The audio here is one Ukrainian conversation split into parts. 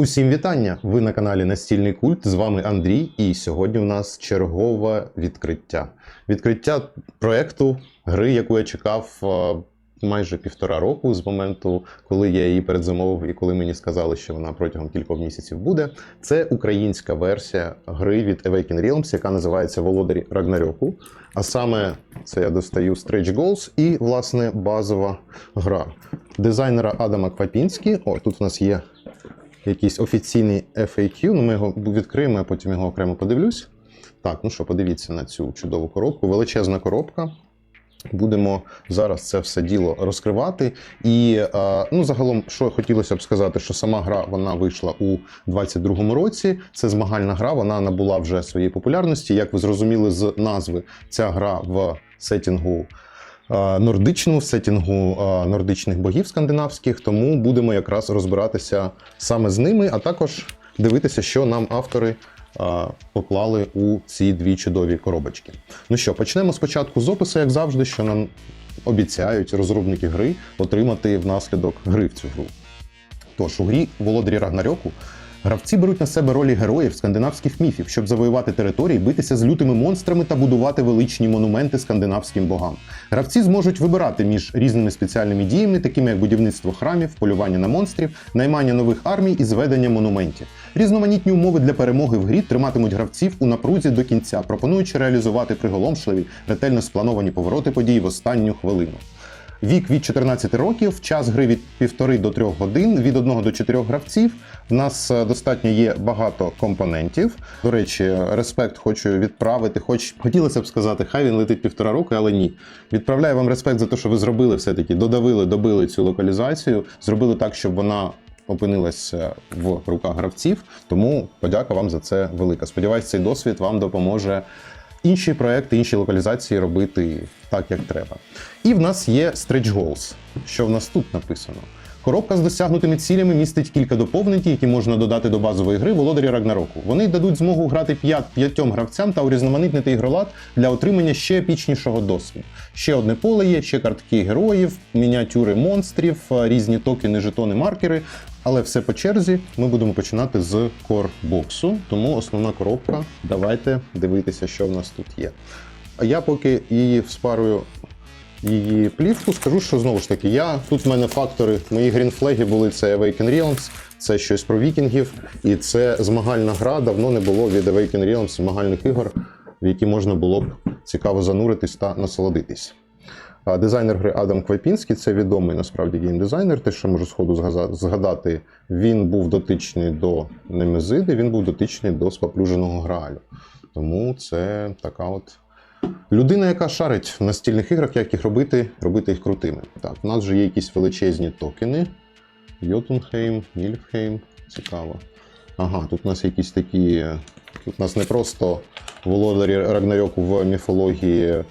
Усім вітання! Ви на каналі Настільний культ. З вами Андрій, і сьогодні у нас чергове відкриття. Відкриття проекту гри, яку я чекав е, майже півтора року з моменту, коли я її передзамовив і коли мені сказали, що вона протягом кількох місяців буде. Це українська версія гри від Awaken Realms, яка називається Володарі Рагнарьоку. А саме це я достаю Stretch Goals і, власне, базова гра дизайнера Адама Квапінські. О, тут у нас є якийсь офіційний FAQ, ну ми його відкриємо, а потім його окремо подивлюсь. Так, ну що, подивіться на цю чудову коробку. Величезна коробка. Будемо зараз це все діло розкривати. І е, ну, загалом, що хотілося б сказати, що сама гра вона вийшла у 22-му році. Це змагальна гра, вона набула вже своєї популярності. Як ви зрозуміли з назви, ця гра в сетінгу нордичному, сетінгу е, нордичних богів скандинавських. Тому будемо якраз розбиратися саме з ними, а також дивитися, що нам автори е, поклали у ці дві чудові коробочки. Ну що, почнемо спочатку з опису, як завжди, що нам обіцяють розробники гри отримати внаслідок гри в цю гру. Тож у грі Володарі Рагнарьоку гравці беруть на себе ролі героїв скандинавських міфів, щоб завоювати території, битися з лютими монстрами та будувати величні монументи скандинавським богам. Гравці зможуть вибирати між різними спеціальними діями, такими як будівництво храмів, полювання на монстрів, наймання нових армій і зведення монументів. Різноманітні умови для перемоги в грі триматимуть гравців у напрузі до кінця, пропонуючи реалізувати приголомшливі, ретельно сплановані повороти подій в останню хвилину. Вік від 14 років, час гри від 1,5 до 3 годин, від 1 до 4 гравців. У нас е, достатньо є багато компонентів. До речі, респект хочу відправити. Хоч хотілося б сказати, хай він летить півтора року, але ні. Відправляю вам респект за те, що ви зробили все-таки, додавили, добили цю локалізацію, зробили так, щоб вона опинилася в руках гравців. Тому подяка вам за це велика. Сподіваюсь, цей досвід вам допоможе інші проекти, інші локалізації робити так, як треба. І в нас є Stretch Goals. Що в нас тут написано? Коробка з досягнутими цілями містить кілька доповнень, які можна додати до базової гри Володарі Рагнароку. Вони дадуть змогу грати п'ятьом гравцям та урізноманітнити ігролад для отримання ще епічнішого досвіду. Ще одне поле є, ще картки героїв, мініатюри монстрів, різні токени, жетони, маркери. Але все по черзі ми будемо починати з корбоксу, тому основна коробка. Давайте дивитися, що в нас тут є. Я поки її вспарую її плівку, скажу, що знову ж таки, я тут в мене фактори, мої грінфлеги були це Awaken Realms, це щось про вікінгів, і це змагальна гра. Давно не було від Awaken Realms змагальних ігор, в які можна було б цікаво зануритись та насолодитись. Дизайнер гри Адам Квапінський це відомий насправді геймдизайнер. Те, що можу сходу згадати, він був дотичний до Немезиди, він був дотичний до споплюженого Граалю. Тому це така от людина, яка шарить в настільних іграх, як їх робити, робити їх крутими. Так, у нас вже є якісь величезні токени. Йотунхейм, Нільфхейм. Цікаво. Ага, тут у нас якісь такі. Тут у нас не просто володарі Рагнарьоку в міфології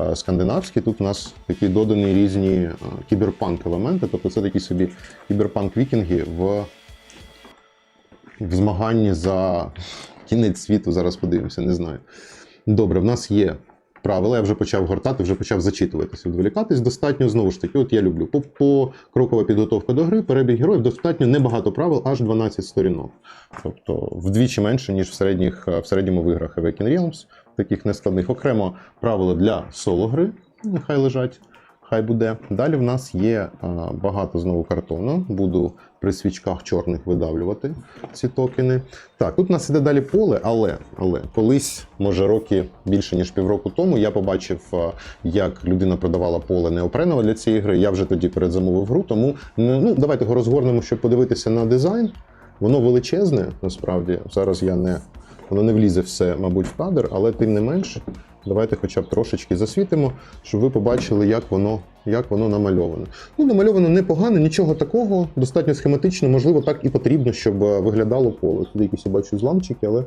е, скандинавській, тут у нас такі додані різні е, кіберпанк-елементи. Тобто це такі собі кіберпанк-вікінги в, в змаганні за кінець світу. Зараз подивимося, не знаю. Добре, в нас є правила. Я вже почав гортати, вже почав зачитуватися, відволікатись. Достатньо знову ж таки, от я люблю. По, крокова підготовка до гри, перебіг героїв, достатньо небагато правил, аж 12 сторінок. Тобто вдвічі менше, ніж в середніх в середньому в іграх Awaken Realms, таких нескладних. Окремо правила для соло гри, нехай лежать. Хай буде. Далі в нас є багато знову картону. Буду при свічках чорних видавлювати ці токени. Так, тут у нас іде далі поле, але, але колись, може, роки більше ніж півроку тому, я побачив, як людина продавала поле неопренове для цієї гри. Я вже тоді передзамовив гру, тому ну, ну, давайте його розгорнемо, щоб подивитися на дизайн. Воно величезне, насправді. Зараз я не. Воно не влізе все, мабуть, в кадр, але тим не менш, давайте хоча б трошечки засвітимо, щоб ви побачили, як воно, як воно намальовано. Ну, намальовано непогано, нічого такого, достатньо схематично, можливо, так і потрібно, щоб е, виглядало поле. Тут якісь я бачу зламчики, але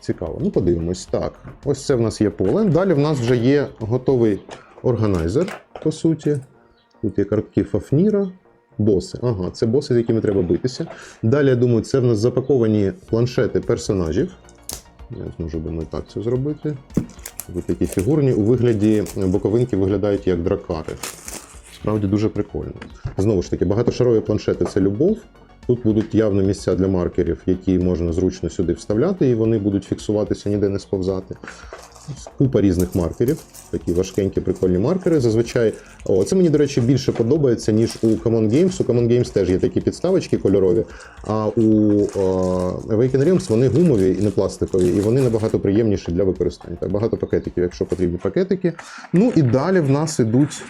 цікаво. Ну, подивимось. Так, ось це в нас є поле. Далі в нас вже є готовий органайзер, по суті. Тут є картки Фафніра. Боси. Ага, це боси, з якими треба битися. Далі, я думаю, це в нас запаковані планшети персонажів. Я зможу думаю, так це зробити. Ви такі фігурні. У вигляді боковинки виглядають як дракари. Справді дуже прикольно. Знову ж таки, багатошарові планшети це любов. Тут будуть явно місця для маркерів, які можна зручно сюди вставляти, і вони будуть фіксуватися, ніде не сповзати. Купа різних маркерів, такі важкенькі, прикольні маркери. Зазвичай, о, це мені, до речі, більше подобається, ніж у Common Games. У Common Games теж є такі підставочки кольорові, а у о, Awaken Realms вони гумові і не пластикові, і вони набагато приємніші для використання. Так, багато пакетиків, якщо потрібні пакетики. Ну і далі в нас ідуть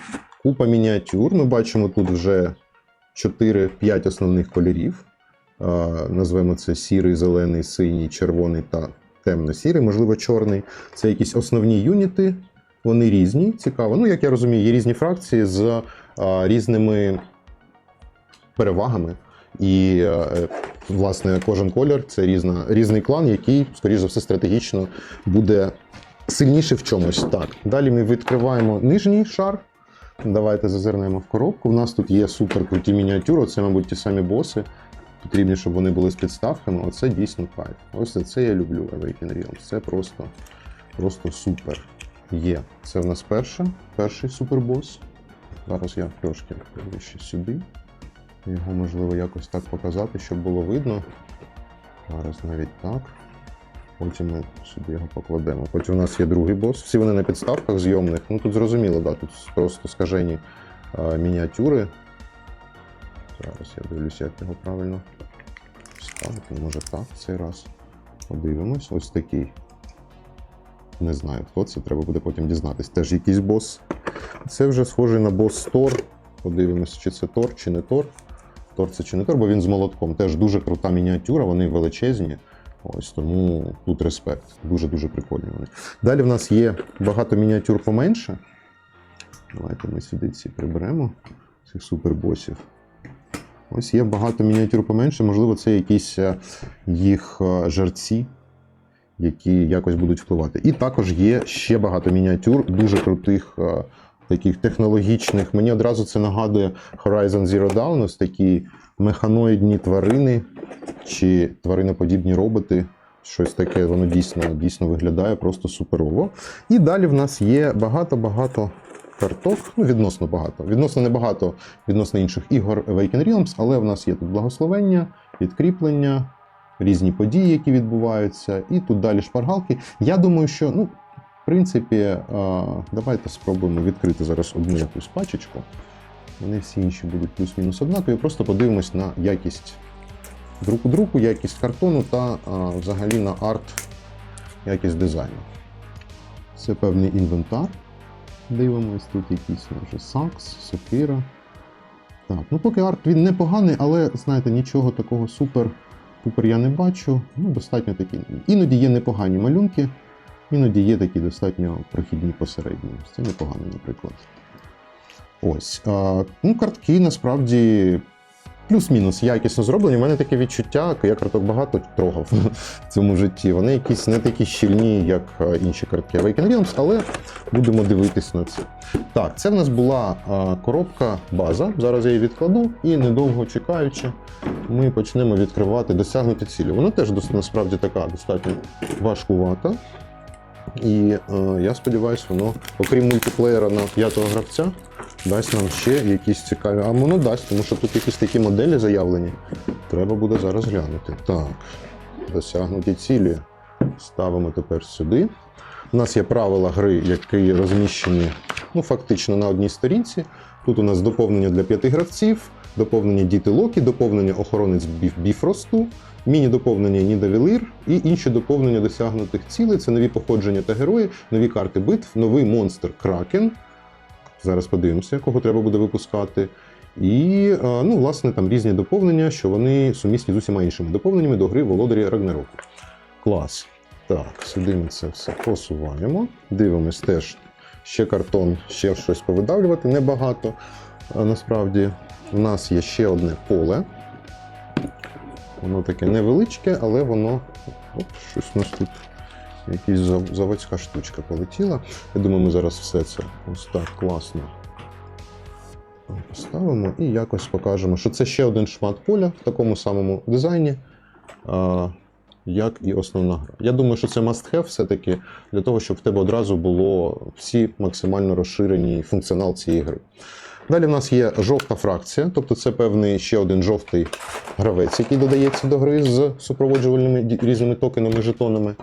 купа мініатюр. Ми бачимо тут вже 4-5 основних кольорів. Е, Назвемо це сірий, зелений, синій, червоний та темно-сірий, можливо, чорний. Це якісь основні юніти. Вони різні, цікаво. Ну, як я розумію, є різні фракції з е, різними перевагами. І, е, власне, кожен колір це різна, різний клан, який, скоріш за все, стратегічно буде сильніше в чомусь. Так, далі ми відкриваємо нижній шар. Давайте зазирнемо в коробку. У нас тут є супер круті мініатюри. Це, мабуть, ті самі боси. Потрібно, щоб вони були з підставками. Оце дійсно кайф. Ось це я люблю Awaken Realms. Це просто, просто супер. Є. Це в нас перша, перший супербос. Зараз я трошки вище сюди. Його можливо якось так показати, щоб було видно. Зараз навіть так. Потім ми сюди його покладемо. Потім у нас є другий бос. Всі вони на підставках зйомних. Ну тут зрозуміло, да, тут просто скажені е, мініатюри. Зараз я дивлюся, як його правильно ставити. Може так, цей раз. Подивимось. Ось такий. Не знаю, хто це, треба буде потім дізнатись. Теж якийсь бос. Це вже схожий на бос Тор. Подивимось, чи це Тор, чи не Тор. Тор це чи не Тор, бо він з молотком. Теж дуже крута мініатюра, вони величезні. Ось тому тут респект. Дуже-дуже прикольні вони. Далі в нас є багато мініатюр поменше. Давайте ми сюди ці приберемо, цих супербосів. Ось є багато мініатюр поменше, можливо, це якісь е, їх е, жерці, які якось будуть впливати. І також є ще багато мініатюр, дуже крутих, е, таких технологічних. Мені одразу це нагадує Horizon Zero Dawn, ось такі механоїдні тварини чи твариноподібні роботи. Щось таке, воно дійсно, дійсно виглядає просто суперово. І далі в нас є багато-багато карток, ну відносно багато. Відносно небагато відносно інших ігор Awaken Realms, але в нас є тут благословення, підкріплення, різні події, які відбуваються, і тут далі шпаргалки. Я думаю, що, ну, в принципі, е, давайте спробуємо відкрити зараз одну якусь пачечку. Вони всі інші будуть плюс-мінус однакові. Просто подивимось на якість друку друку, якість картону та а, взагалі на арт, якість дизайну. Це певний інвентар. Дивимось, тут якийсь може сакс, сокира. Так, ну поки арт він непоганий, але знаєте, нічого такого супер пупер я не бачу. Ну, достатньо такі. Іноді є непогані малюнки, іноді є такі достатньо прохідні посередні. Це непогано, наприклад. Ось. А, ну, картки насправді плюс-мінус якісно зроблені. У мене таке відчуття, я карток багато трогав в цьому житті. Вони якісь не такі щільні, як е, інші картки Awaken Realms, але будемо дивитись на це. Так, це в нас була е, коробка база. Зараз я її відкладу і недовго чекаючи, ми почнемо відкривати досягнуті цілі. Вона теж насправді така достатньо важкувата. І е, я сподіваюся, воно, окрім мультиплеєра на п'ятого гравця, дасть нам ще якісь цікаві. А воно дасть, тому що тут якісь такі моделі заявлені. Треба буде зараз глянути. Так, досягнуті цілі. Ставимо тепер сюди. У нас є правила гри, які розміщені ну, фактично на одній сторінці. Тут у нас доповнення для п'яти гравців, доповнення діти Локі, доповнення охоронець Біф- Біфросту, міні-доповнення Нідавілир і інші доповнення досягнутих цілей. Це нові походження та герої, нові карти битв, новий монстр Кракен. Зараз подивимося, кого треба буде випускати. І, е, ну, власне, там різні доповнення, що вони сумісні з усіма іншими доповненнями до гри Володарі Рагнароку. Клас. Так, сюди ми це все посуваємо. Дивимось теж ще картон, ще щось повидавлювати небагато. Насправді, у нас є ще одне поле. Воно таке невеличке, але воно. Оп, щось у нас тут. Якась заводська штучка полетіла. Я думаю, ми зараз все це ось так класно поставимо і якось покажемо, що це ще один шмат поля в такому самому дизайні, як і основна гра. Я думаю, що це must have все-таки для того, щоб в тебе одразу було всі максимально розширені функціонал цієї гри. Далі в нас є жовта фракція, тобто це певний ще один жовтий гравець, який додається до гри з супроводжувальними різними токенами, жетонами.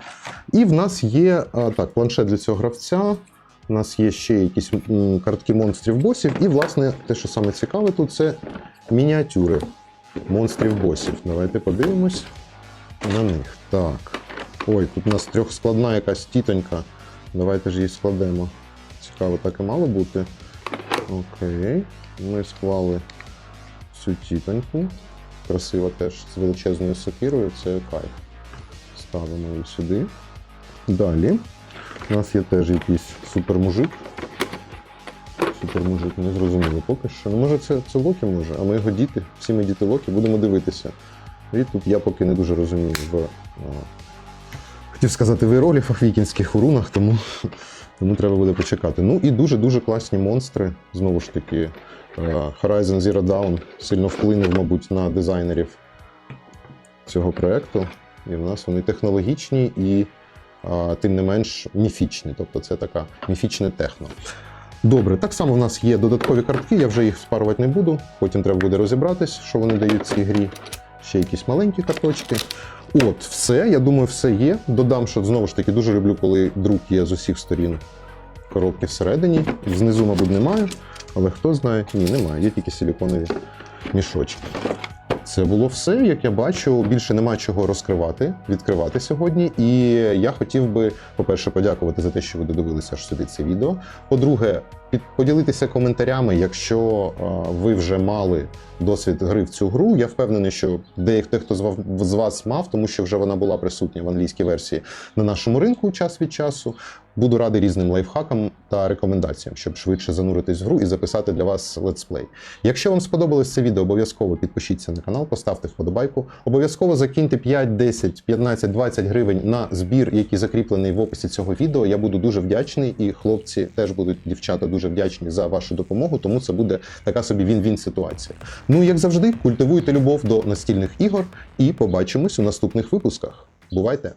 І в нас є так, планшет для цього гравця. У нас є ще якісь картки монстрів босів. І, власне, те, що саме цікаве тут, це мініатюри монстрів босів. Давайте подивимось на них. Так. Ой, тут у нас трьохскладна якась тітонька. Давайте ж її складемо. Цікаво, так і мало бути. Окей. Ми склали цю тітоньку. Красиво теж з величезною сокирою, це кайф. Ставимо її сюди. Далі. У нас є теж якийсь супермужик. Супермужик, не зрозуміло поки що. Ну, може, це, це Локі може, а ми його діти, всі ми діти Локі, будемо дивитися. І тут я поки не дуже розумію в. Хотів сказати в іерогліфах вікінських у рунах, тому, тому треба буде почекати. Ну і дуже-дуже класні монстри. Знову ж таки, е, Horizon Zero Dawn сильно вплинув, мабуть, на дизайнерів цього проекту. І в нас вони технологічні і а, тим не менш міфічні. Тобто це така міфічне техно. Добре, так само в нас є додаткові картки, я вже їх спарувати не буду. Потім треба буде розібратись, що вони дають цій грі. Ще якісь маленькі карточки. От, все, я думаю, все є. Додам, що знову ж таки дуже люблю, коли друк є з усіх сторін коробки всередині. Знизу, мабуть, немає, але хто знає, ні, немає, є тільки силіконові мішочки. Це було все, як я бачу. Більше нема чого розкривати, відкривати сьогодні. І я хотів би, по-перше, подякувати за те, що ви додивилися аж сюди це відео. По-друге, поділитися коментарями, якщо а, ви вже мали досвід гри в цю гру. Я впевнений, що деякі хто з вас мав, тому що вже вона була присутня в англійській версії на нашому ринку час від часу. Буду радий різним лайфхакам та рекомендаціям, щоб швидше зануритись в гру і записати для вас летсплей. Якщо вам сподобалось це відео, обов'язково підпишіться на канал, поставте вподобайку. Обов'язково закиньте 5, 10, 15, 20 гривень на збір, який закріплений в описі цього відео. Я буду дуже вдячний, і хлопці теж будуть дівчата дуже вдячні за вашу допомогу. Тому це буде така собі він-він ситуація. Ну як завжди, культивуйте любов до настільних ігор і побачимось у наступних випусках. Бувайте!